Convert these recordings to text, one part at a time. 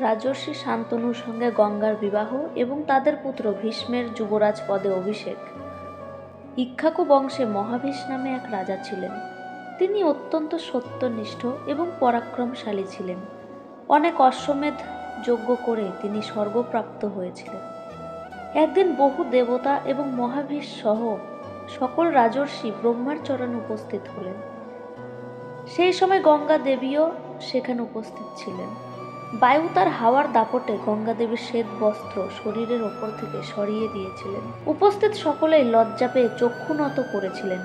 রাজর্ষি শান্তনুর সঙ্গে গঙ্গার বিবাহ এবং তাদের পুত্র ভীষ্মের যুবরাজ পদে অভিষেক। ইক্ষ্বাকু বংশে মহাভীষ নামে এক রাজা ছিলেন। তিনি অত্যন্ত সত্যনিষ্ঠ এবং পরাক্রমশালী ছিলেন। অনেক অশ্বমেধ যজ্ঞ করে তিনি স্বর্গপ্রাপ্ত হয়েছিলেন। একদিন বহু দেবতা এবং মহাভীষ সহ সকল রাজর্ষি ব্রহ্মার চরণে উপস্থিত হলেন। সেই সময় গঙ্গা দেবীও সেখানে উপস্থিত ছিলেন। বায়ু তার হাওয়ার দাপটে গঙ্গা দেবীর শ্বেত বস্ত্র শরীরের ওপর থেকে সরিয়ে দিয়েছিলেন। উপস্থিত সকলেই লজ্জা পেয়ে চক্ষু নত করেছিলেন।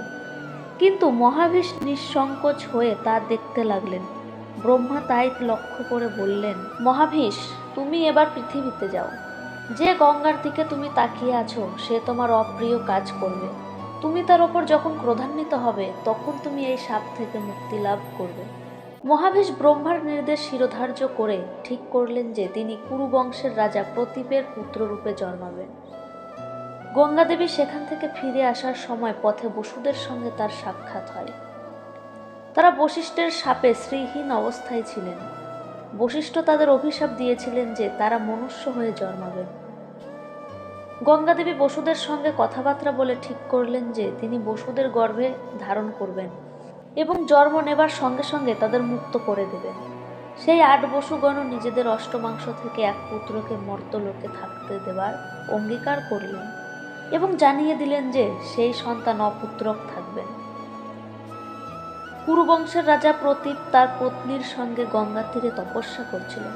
কিন্তু মহাভীষ নিঃসংকোচ হয়ে তা দেখতে লাগলেন। ব্রহ্মা তাই লক্ষ্য করে বললেন মহাভীষ তুমি এবার পৃথিবীতে যাও। যে গঙ্গার দিকে তুমি তাকিয়ে আছো, সে তোমার অপ্রিয় কাজ করবে। তুমি তার ওপর যখন ক্রোধান্বিত হবে, তখন তুমি এই সাপ থেকে মুক্তি লাভ করবে। মহাভীষ ব্রহ্মার নির্দেশ শিরোধার্য করে ঠিক করলেন যে তিনি কুরু বংশের রাজা প্রতীপের পুত্ররূপে জন্মাবেন। গঙ্গাদেবী সেখান থেকে ফিরে আসার সময় পথে বসুদের সঙ্গে তার সাক্ষাৎ হয়। তারা বশিষ্ঠের সাপে শ্রীহীন অবস্থায় ছিলেন। বশিষ্ঠ তাদের অভিশাপ দিয়েছিলেন যে তারা মনুষ্য হয়ে জন্মাবেন। গঙ্গাদেবী বসুদের সঙ্গে কথাবার্তা বলে ঠিক করলেন যে তিনি বসুদের গর্ভে ধারণ করবেন। এবং জন্ম নেবার সঙ্গে সঙ্গে তাদের মুক্ত করে দেবেন সেই আট বসুগণ নিজেদের অষ্টমাংশ থেকে এক পুত্রকে মর্তলোকে থাকতে দেবার অঙ্গীকার করলেন এবং জানিয়ে দিলেন যে সেই সন্তান অপুত্রক থাকবেন। কুরুবংশের রাজা প্রতীপ তার পত্নীর সঙ্গে গঙ্গা তীরে তপস্যা করছিলেন।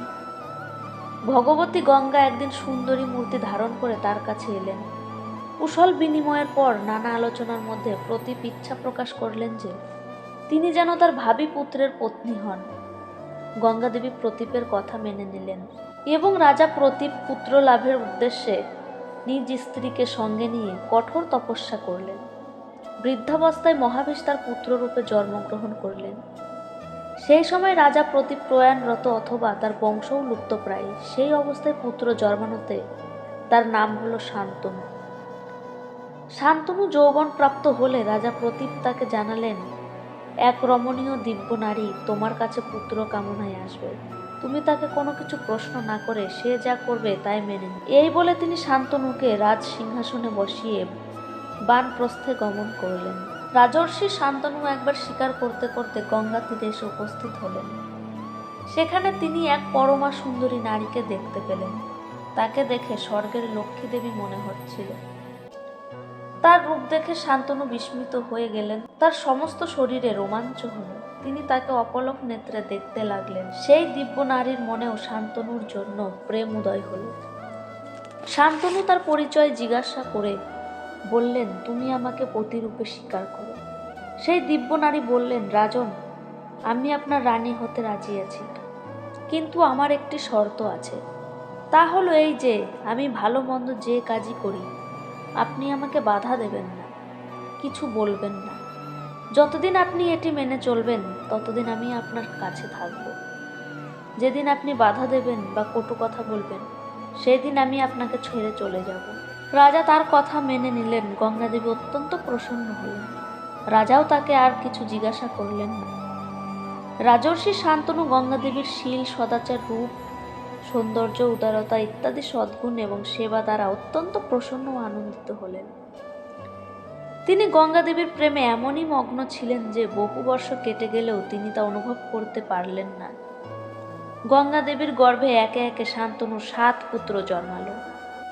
ভগবতী গঙ্গা একদিন সুন্দরী মূর্তি ধারণ করে তার কাছে এলেন। কুশল বিনিময়ের পর নানা আলোচনার মধ্যে প্রতীপ ইচ্ছা প্রকাশ করলেন যে তিনি যেন তার ভাবি পুত্রের পত্নী হন। গঙ্গাদেবী প্রতীপের কথা মেনে নিলেন এবং রাজা প্রতীপ পুত্র লাভের উদ্দেশ্যে নিজ স্ত্রীকে সঙ্গে নিয়ে কঠোর তপস্যা করলেন। বৃদ্ধাবস্থায় মহাভীষ তার পুত্ররূপে জন্মগ্রহণ করলেন। সেই সময় রাজা প্রতীপ প্রয়াণরত অথবা তার বংশও লুপ্তপ্রায়। সেই অবস্থায় পুত্র জন্মানোতে তার নাম হলো শান্তনু। শান্তনু যৌবন প্রাপ্ত হলে রাজা প্রতীপ তাকে জানালেন এক রমণীয় দিব্য নারী তোমার কাছে পুত্র কামনায় আসবে। তুমি তাকে কোনো কিছু প্রশ্ন না করে সে যা করবে তাই মেনে এই বলে তিনি শান্তনুকে রাজ সিংহাসনে বসিয়ে বানপ্রস্থে গমন করলেন। রাজর্ষি শান্তনু একবার শিকার করতে করতে গঙ্গা তীরে এসে উপস্থিত হলেন। সেখানে তিনি এক পরমা সুন্দরী নারীকে দেখতে পেলেন। তাকে দেখে স্বর্গের লক্ষ্মী দেবী মনে হচ্ছিল। তার রূপ দেখে শান্তনু বিস্মিত হয়ে গেলেন। তার সমস্ত শরীরে রোমাঞ্চ হলো। তিনি তাকে অপলক নেত্রে দেখতে লাগলেন। সেই দিব্য নারীর মনেও শান্তনুর জন্য প্রেম উদয় হলো। শান্তনু তার পরিচয় জিজ্ঞাসা করে বললেন, তুমি আমাকে পতিরূপে স্বীকার করো। সেই দিব্য নারী বললেন, রাজন, আমি আপনার রানী হতে রাজি আছি। কিন্তু আমার একটি শর্ত আছে। তা হলো এই যে, আমি ভালো মন্দ যে কাজই করি আপনি আমাকে বাধা দেবেন না, কিছু বলবেন না। যতদিন আপনি এটি মেনে চলবেন, ততদিন আমি আপনার কাছে থাকব। যেদিন আপনি বাধা দেবেন বা কটু কথা বলবেন সেই দিন আমি আপনাকে ছেড়ে চলে যাব। রাজা তার কথা মেনে নিলেন, গঙ্গাদেবী অত্যন্ত প্রসন্ন হলেন। রাজাও তাকে আর কিছু জিজ্ঞাসা করলেন না। রাজর্ষি শান্তনু গঙ্গাদেবীর শীল, সদাচার রূপ সৌন্দর্য, উদারতা ইত্যাদি সদ্গুণ এবং সেবা দ্বারা অত্যন্ত প্রসন্ন ও আনন্দিত হলেন। তিনি গঙ্গাদেবীর প্রেমে এমনই মগ্ন ছিলেন যে বহু বর্ষ কেটে গেলেও তিনি তা অনুভব করতে পারলেন না। গঙ্গাদেবীর গর্ভে একে একে শান্তনু সাত পুত্র জন্মালো।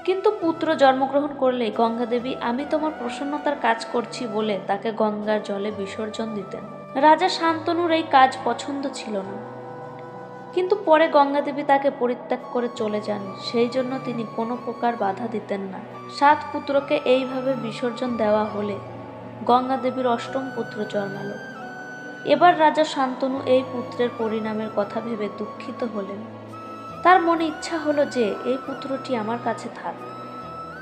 কিন্তু পুত্র জন্মগ্রহণ করলে গঙ্গাদেবী, আমি তোমার প্রসন্নতার কাজ করছি বলে তাকে গঙ্গার জলে বিসর্জন দিতেন। রাজা শান্তনুর এই কাজ পছন্দ ছিল না। কিন্তু পরে গঙ্গাদেবী তাকে পরিত্যাগ করে চলে যান। সেই জন্য তিনি কোনো প্রকার বাধা দিতেন না। সাত পুত্রকে এইভাবে বিসর্জন দেওয়া হলে গঙ্গাদেবীর অষ্টম পুত্র জন্মালো। এবার রাজা শান্তনু এই পুত্রের পরিণামের কথা ভেবে দুঃখিত হলেন। তার মনে ইচ্ছা হলো যে, এই পুত্রটি আমার কাছে থাক।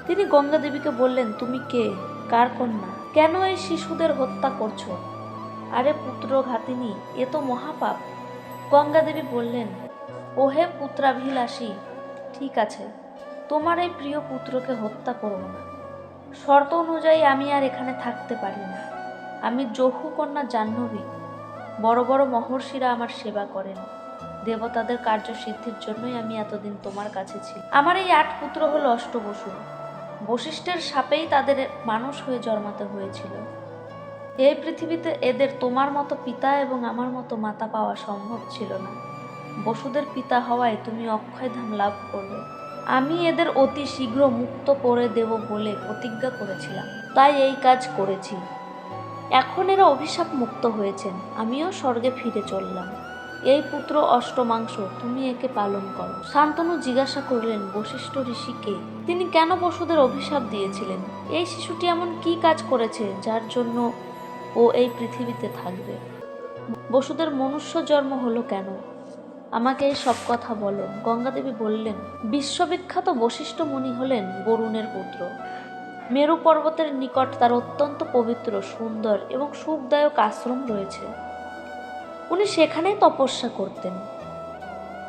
তিনি গঙ্গাদেবীকে বললেন, তুমি কে? কার কন্যা? কেন এই শিশুদের হত্যা করছ? আরে পুত্র ঘাতিনী, এ তো মহাপাপ। গঙ্গাদেবী বললেন, ওহে পুত্রাভিলাষী, ঠিক আছে, তোমার এই প্রিয় পুত্রকে হত্যা করো না। শর্ত অনুযায়ী আমি আর এখানে থাকতে পারি না। আমি জহু কন্যা জাহ্নবী। বড় বড় মহর্ষিরা আমার সেবা করেন। দেবতাদের কার্যসিদ্ধির জন্যই আমি এতদিন তোমার কাছে ছিল আমার এই আট পুত্র হলো অষ্টবসু। বশিষ্ঠের সাপেই তাদের মানুষ হয়ে জন্মাতে হয়েছিল। এই পৃথিবীতে এদের তোমার মতো পিতা এবং আমার মতো মাতা পাওয়া সম্ভব ছিল না। বসুদের পিতা হওয়ায় তুমি অক্ষয়ধাম লাভ করবে আমি এদের অতি শীঘ্র মুক্ত করে দেব বলে প্রতিজ্ঞা করেছিলাম। তাই এই কাজ করেছি। এখন এরা অভিশাপ মুক্ত হয়েছেন। আমিও স্বর্গে ফিরে চললাম। এই পুত্র অষ্টমাংশ, তুমি একে পালন করো। শান্তনু জিজ্ঞাসা করলেন, বশিষ্ঠ ঋষিকে তিনি কেন পশুদের অভিশাপ দিয়েছিলেন? এই শিশুটি এমন কি কাজ করেছে যার জন্য ও এই পৃথিবীতে থাকবে। বসুদের মনুষ্য জন্ম হলো কেন? আমাকে এই সব কথা বলো। গঙ্গাদেবী বললেন, বিশ্ববিখ্যাত বশিষ্ঠ মুনি হলেন বরুণের পুত্র। মেরু পর্বতের নিকট তার অত্যন্ত পবিত্র, সুন্দর এবং সুখদায়ক আশ্রম রয়েছে। উনি সেখানেই তপস্যা করতেন।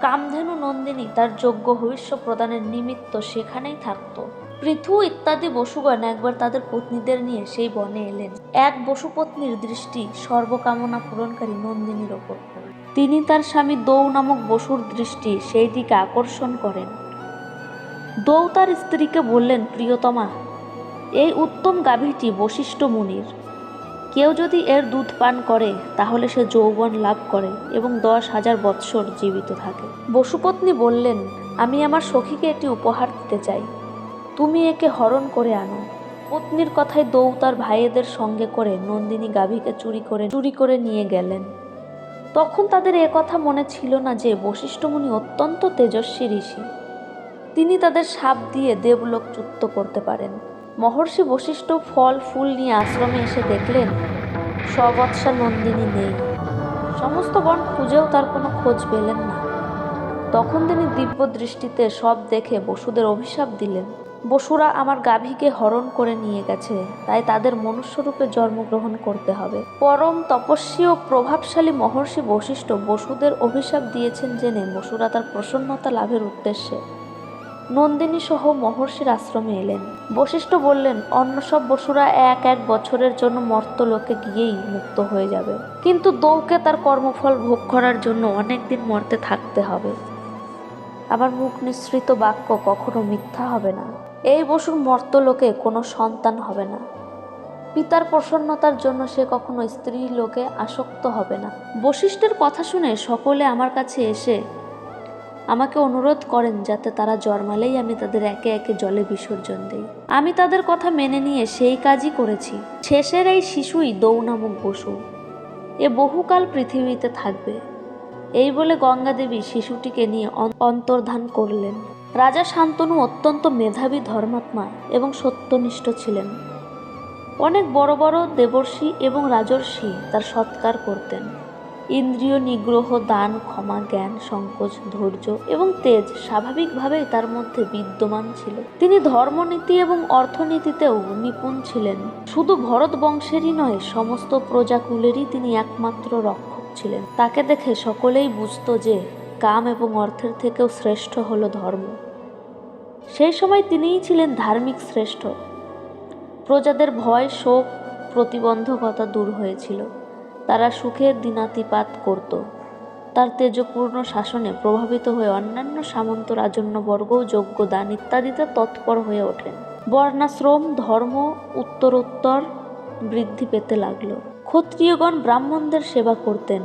কামধেনু নন্দিনী তার যোগ্য ভবিষ্য প্রদানের নিমিত্ত সেখানেই থাকত। পৃথু ইত্যাদি বসুগণ একবার তাদের পত্নীদের নিয়ে সেই বনে এলেন। এক বসুপত্নীর দৃষ্টি সর্বকামনা পূরণকারী নন্দিনীর ওপর। তিনি তার স্বামী দৌ নামক বসুর দৃষ্টি সেই দিকে আকর্ষণ করেন। দৌ তার স্ত্রীকে বললেন, প্রিয়তমা, এই উত্তম গাভীটি বশিষ্ঠ মুনির। কেউ যদি এর দুধ পান করে, তাহলে সে যৌবন লাভ করে এবং দশ হাজার বৎসর জীবিত থাকে। বসুপত্নী বললেন, আমি আমার সখীকে এটি উপহার দিতে চাই। তুমি একে হরণ করে আনো। পত্নীর কথায় দৌ তার ভাইয়েদের সঙ্গে করে নন্দিনী গাভীকে চুরি করে চুরি করে নিয়ে গেলেন। তখন তাদের কথা মনে ছিল না যে বশিষ্ঠমুনি অত্যন্ত তেজস্বী ঋষি। তিনি তাদের সাপ দিয়ে দেবলোক চুক্ত করতে পারেন। মহর্ষি বশিষ্ঠ ফল, ফুল নিয়ে আশ্রমে এসে দেখলেন, সবৎসা নন্দিনী নেই। সমস্ত বন খুঁজেও তার কোনো খোঁজ পেলেন না। তখন তিনি দিব্য দৃষ্টিতে সব দেখে বসুদের অভিশাপ দিলেন। বসুরা আমার গাভীকে হরণ করে নিয়ে গেছে, তাই তাদের মনুষ্যরূপে জন্মগ্রহণ করতে হবে। পরম তপস্বী ও প্রভাবশালী মহর্ষি বশিষ্ঠ বসুদের অভিশাপ দিয়েছেন জেনে বসুরা তার প্রসন্নতা লাভের উদ্দেশ্যে। নন্দিনী সহ মহর্ষির আশ্রমে এলেন। বশিষ্ঠ বললেন, অন্য সব বসুরা এক এক বছরের জন্য মর্তলোকে গিয়েই মুক্ত হয়ে যাবে। কিন্তু দৌকে তার কর্মফল ভোগ করার জন্য অনেক দিন মর্তে থাকতে হবে। আবার মুখ নিঃসৃত বাক্য কখনো মিথ্যা হবে না। এই বসুর মর্তলোকে কোনো সন্তান হবে না। পিতার প্রসন্নতার জন্য সে কখনো স্ত্রী লোকে আসক্ত হবে না। বশিষ্ঠের কথা শুনে সকলে আমার কাছে এসে আমাকে অনুরোধ করেন যাতে তারা জন্মালেই আমি তাদের একে একে জলে বিসর্জন দিই। আমি তাদের কথা মেনে নিয়ে সেই কাজই করেছি। শেষের এই শিশুই দৌ নামক বসু। এ বহুকাল পৃথিবীতে থাকবে। এই বলে গঙ্গা দেবী শিশুটিকে নিয়ে অন্তর্ধান করলেন। রাজা শান্তনু অত্যন্ত মেধাবী ধর্মাত্মা এবং সত্যনিষ্ঠ ছিলেন। অনেক বড় বড় দেবর্ষি এবং রাজর্ষি তার সৎকার করতেন। ইন্দ্রিয় নিগ্রহ, দান, ক্ষমা, জ্ঞান, সংকোচ, ধৈর্য এবং তেজ স্বাভাবিকভাবেই তার মধ্যে বিদ্যমান ছিল। তিনি ধর্মনীতি এবং অর্থনীতিতেও নিপুণ ছিলেন। শুধু ভরত বংশেরই নয়, সমস্ত প্রজাকুলেরই তিনি একমাত্র রক্ষক ছিলেন। তাকে দেখে সকলেই বুঝত যে কাম এবং অর্থের থেকেও শ্রেষ্ঠ হল ধর্ম। সেই সময় তিনিই ছিলেন ধার্মিক শ্রেষ্ঠ। প্রজাদের ভয়, শোক, প্রতিবন্ধকতা দূর হয়েছিল। তারা সুখের দিনাতিপাত করত। তার তেজপূর্ণ শাসনে প্রভাবিত হয়ে অন্যান্য সামন্ত রাজন্যবর্গও যোগ্য দান ইত্যাদিতে তৎপর হয়ে ওঠেন। বর্ণাশ্রম, ধর্ম, উত্তরোত্তর বৃদ্ধি পেতে লাগল। ক্ষত্রিয়গণ ব্রাহ্মণদের সেবা করতেন।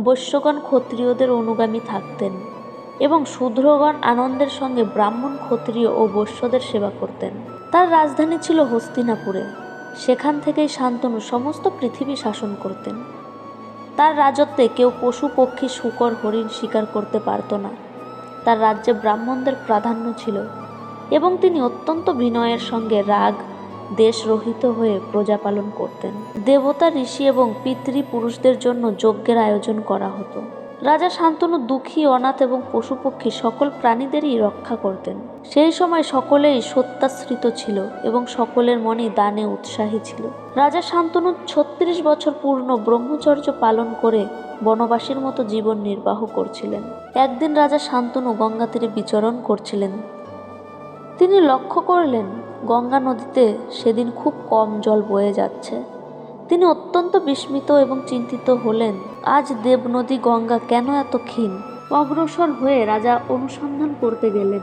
বৈশ্যগণ ক্ষত্রিয়দের অনুগামী থাকতেন এবং শূদ্রগণ আনন্দের সঙ্গে ব্রাহ্মণ, ক্ষত্রিয় ও বৈশ্যদের সেবা করতেন। তার রাজধানী ছিল হস্তিনাপুরে। সেখান থেকেই শান্তনু সমস্ত পৃথিবী শাসন করতেন। তার রাজত্বে কেউ পশু, পক্ষী, শুকর, হরিণ শিকার করতে পারত না। তার রাজ্যে ব্রাহ্মণদের প্রাধান্য ছিল এবং তিনি অত্যন্ত বিনয়ের সঙ্গে রাগ দেশরহিত হয়ে প্রজা পালন করতেন। দেবতা, ঋষি এবং পিতৃ পুরুষদের জন্য যজ্ঞের আয়োজন করা হতো। রাজা শান্তনু দুঃখী, অনাথ এবং পশুপক্ষী সকল প্রাণীদেরই রক্ষা করতেন। সেই সময় সকলেই সত্যাশ্রিত ছিল এবং সকলের মনেই দানে উৎসাহী ছিল। রাজা শান্তনু ছত্রিশ বছর পূর্ণ ব্রহ্মচর্য পালন করে বনবাসীর মতো জীবন নির্বাহ করছিলেন। একদিন রাজা শান্তনু গঙ্গা তীরে বিচরণ করছিলেন। তিনি লক্ষ্য করলেন গঙ্গা নদীতে সেদিন খুব কম জল বয়ে যাচ্ছে। তিনি অত্যন্ত বিস্মিত এবং চিন্তিত হলেন, আজ দেবনদী গঙ্গা কেন এত ক্ষীণ? অগ্রসর হয়ে রাজা অনুসন্ধান করতে গেলেন।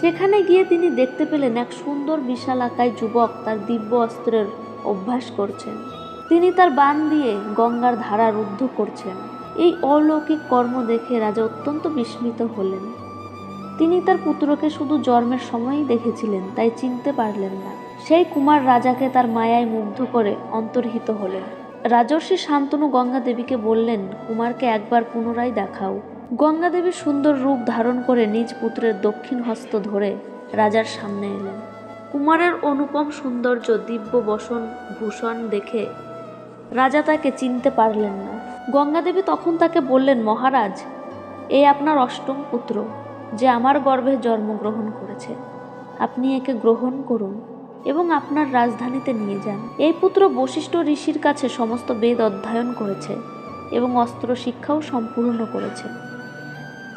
সেখানে গিয়ে তিনি দেখতে পেলেন এক সুন্দর বিশালাকায় যুবক তার দিব্য অস্ত্রের অভ্যাস করছেন। তিনি তার বান দিয়ে গঙ্গার ধারা রুদ্ধ করছেন। এই অলৌকিক কর্ম দেখে রাজা অত্যন্ত বিস্মিত হলেন। তিনি তার পুত্রকে শুধু জন্মের সময়ই দেখেছিলেন, তাই চিনতে পারলেন না। সেই কুমার রাজাকে তার মায়ায় মুগ্ধ করে অন্তর্হিত হলেন। রাজর্ষি শান্তনু গঙ্গা দেবীকে বললেন, কুমারকে একবার পুনরায় দেখাও। গঙ্গা দেবী সুন্দর রূপ ধারণ করে নিজ পুত্রের দক্ষিণ হস্ত ধরে রাজার সামনে এলেন। কুমারের অনুপম সৌন্দর্য, দিব্য বসন, ভূষণ দেখে রাজা তাকে চিনতে পারলেন না। গঙ্গা দেবী তখন তাকে বললেন, মহারাজ, এ আপনার অষ্টম পুত্র। যে আমার গর্ভে জন্মগ্রহণ করেছে। আপনি একে গ্রহণ করুন এবং আপনার রাজধানীতে নিয়ে যান। এই পুত্র বশিষ্ঠ ঋষির কাছে সমস্ত বেদ অধ্যয়ন করেছে এবং অস্ত্র শিক্ষাও সম্পূর্ণ করেছে।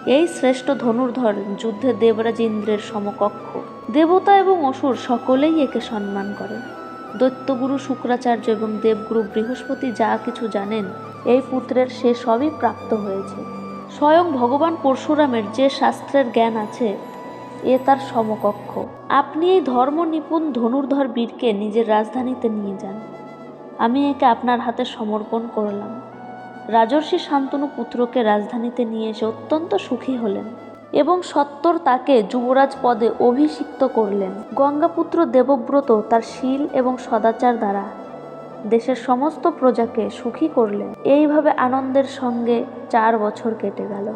এই শ্রেষ্ঠ ধনুর্ধর যুদ্ধে দেবরাজ ইন্দ্রের সমকক্ষ। দেবতা এবং অসুর সকলেই একে সম্মান করে দৈত্যগুরু শুক্রাচার্য এবং দেবগুরু বৃহস্পতি যা কিছু জানেন, এই পুত্রের সে সবই প্রাপ্ত হয়েছে। স্বয়ং ভগবান পরশুরামের যে শাস্ত্রের জ্ঞান আছে, এ তার সমকক্ষ। আপনি এই ধর্ম নিপুণ ধনুর্ধর বীরকে নিজের রাজধানীতে নিয়ে যান। আমি একে আপনার হাতে সমর্পণ করলাম। রাজর্ষি শান্তনু পুত্রকে রাজধানীতে নিয়ে এসে অত্যন্ত সুখী হলেন এবং সত্তর তাকে যুবরাজ পদে অভিষিক্ত করলেন। গঙ্গাপুত্র দেবব্রত তার শীল এবং সদাচার দ্বারা দেশের সমস্ত প্রজাকে সুখী করলেন এইভাবে আনন্দের সঙ্গে চার বছর কেটে গেল।